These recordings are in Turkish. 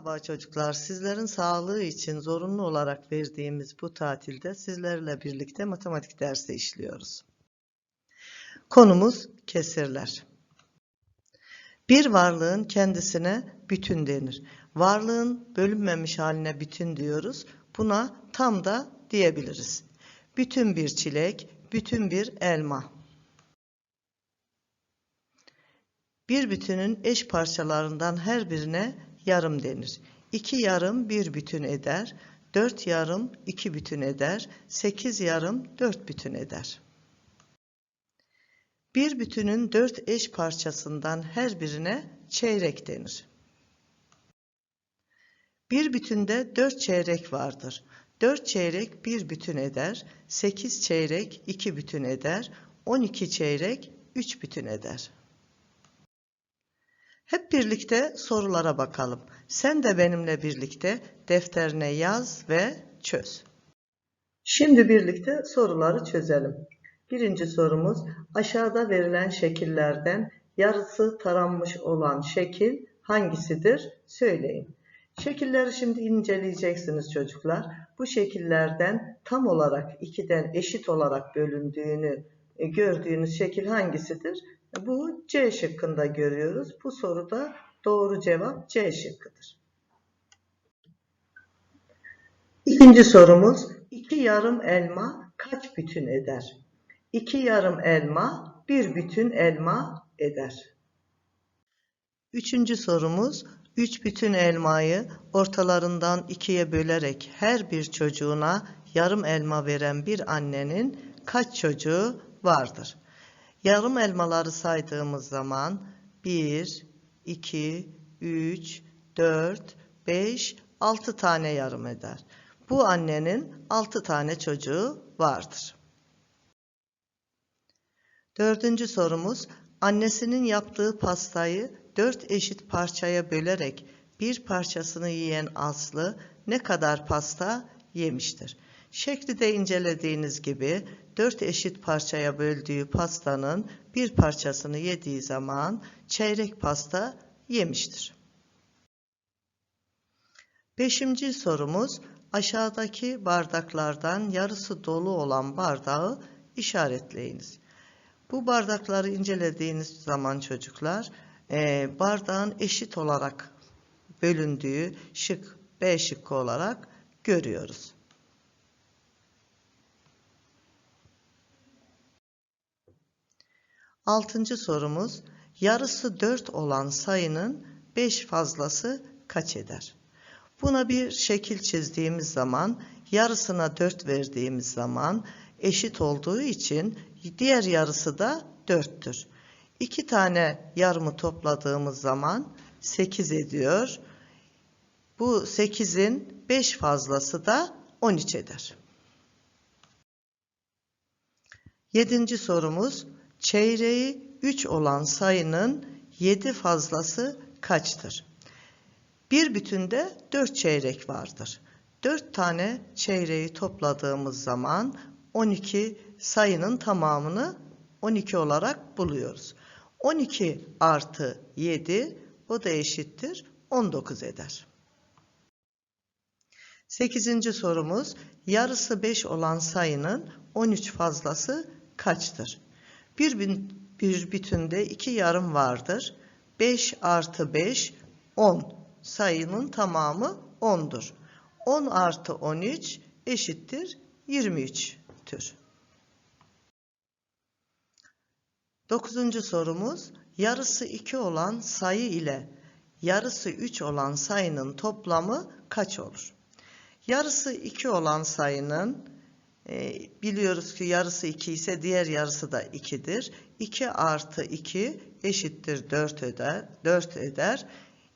Merhaba çocuklar. Sizlerin sağlığı için zorunlu olarak verdiğimiz bu tatilde sizlerle birlikte matematik dersi işliyoruz. Konumuz kesirler. Bir varlığın kendisine bütün denir. Varlığın bölünmemiş haline bütün diyoruz. Buna tam da diyebiliriz. Bütün bir çilek, bütün bir elma. Bir bütünün eş parçalarından her birine yarım denir. İki yarım bir bütün eder. Dört yarım iki bütün eder. Sekiz yarım dört bütün eder. Bir bütünün dört eş parçasından her birine çeyrek denir. Bir bütünde dört çeyrek vardır. Dört çeyrek bir bütün eder. Sekiz çeyrek iki bütün eder. On iki çeyrek üç bütün eder. Hep birlikte sorulara bakalım. Sen de benimle birlikte defterine yaz ve çöz. Şimdi birlikte soruları çözelim. Birinci sorumuz aşağıda verilen şekillerden yarısı taranmış olan şekil hangisidir? Söyleyin. Şekilleri şimdi inceleyeceksiniz çocuklar. Bu şekillerden tam olarak ikiden eşit olarak bölündüğünü e, gördüğünüz şekil hangisidir? Bu C şıkkında görüyoruz. Bu soruda doğru cevap C şıkkıdır. İkinci sorumuz iki yarım elma kaç bütün eder? İki yarım elma bir bütün elma eder. Üçüncü sorumuz üç bütün elmayı ortalarından ikiye bölerek her bir çocuğuna yarım elma veren bir annenin kaç çocuğu vardır? Yarım elmaları saydığımız zaman 1, 2, 3, 4, 5, 6 tane yarım eder. Bu annenin 6 tane çocuğu vardır. Dördüncü sorumuz annesinin yaptığı pastayı dört eşit parçaya bölerek bir parçasını yiyen Aslı ne kadar pasta yemiştir? Şekli de incelediğiniz gibi dört eşit parçaya böldüğü pastanın bir parçasını yediği zaman çeyrek pasta yemiştir. Beşinci sorumuz aşağıdaki bardaklardan yarısı dolu olan bardağı işaretleyiniz. Bu bardakları incelediğiniz zaman çocuklar e, bardağın eşit olarak bölündüğü şık B şıkkı olarak görüyoruz. Altıncı sorumuz yarısı 4 olan sayının 5 fazlası kaç eder? Buna bir şekil çizdiğimiz zaman yarısına 4 verdiğimiz zaman eşit olduğu için diğer yarısı da 4'tür. 2 tane yarımı topladığımız zaman 8 ediyor. Bu 8'in 5 fazlası da 13 eder. Yedinci sorumuz çeyreği 3 olan sayının 7 fazlası kaçtır? Bir bütünde 4 çeyrek vardır. 4 tane çeyreği topladığımız zaman 12 sayının tamamını 12 olarak buluyoruz. 12 artı 7 o da eşittir 19 eder. 8. sorumuz yarısı 5 olan sayının 13 fazlası kaçtır? Bir, bir bütünde iki yarım vardır. 5 artı 5 10 sayının tamamı 10'dur. 10 artı 13 eşittir 23'tür. Dokuzuncu sorumuz yarısı 2 olan sayı ile yarısı 3 olan sayının toplamı kaç olur? Yarısı 2 olan sayının e, biliyoruz ki yarısı 2 ise diğer yarısı da 2'dir. 2 artı 2 eşittir 4 eder. 4 eder.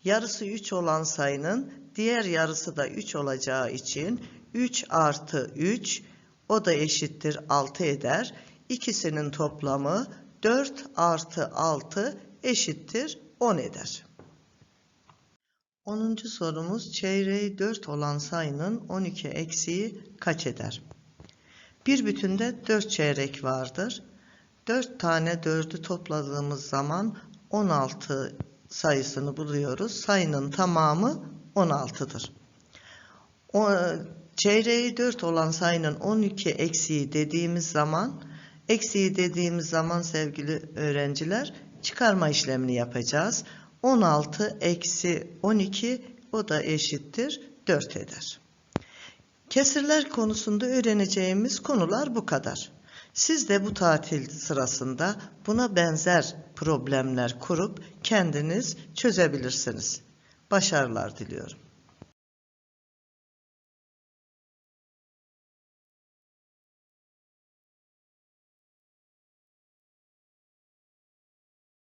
Yarısı 3 olan sayının diğer yarısı da 3 olacağı için 3 artı 3 o da eşittir 6 eder. İkisinin toplamı 4 artı 6 eşittir 10 eder. 10. sorumuz çeyreği 4 olan sayının 12 eksiği kaç eder? Bir bütünde 4 çeyrek vardır. 4 tane 4'ü topladığımız zaman 16 sayısını buluyoruz. Sayının tamamı 16'dır. O, çeyreği 4 olan sayının 12 eksiği dediğimiz zaman, eksiği dediğimiz zaman sevgili öğrenciler çıkarma işlemini yapacağız. 16 eksi 12 o da eşittir 4 eder. Kesirler konusunda öğreneceğimiz konular bu kadar. Siz de bu tatil sırasında buna benzer problemler kurup kendiniz çözebilirsiniz. Başarılar diliyorum.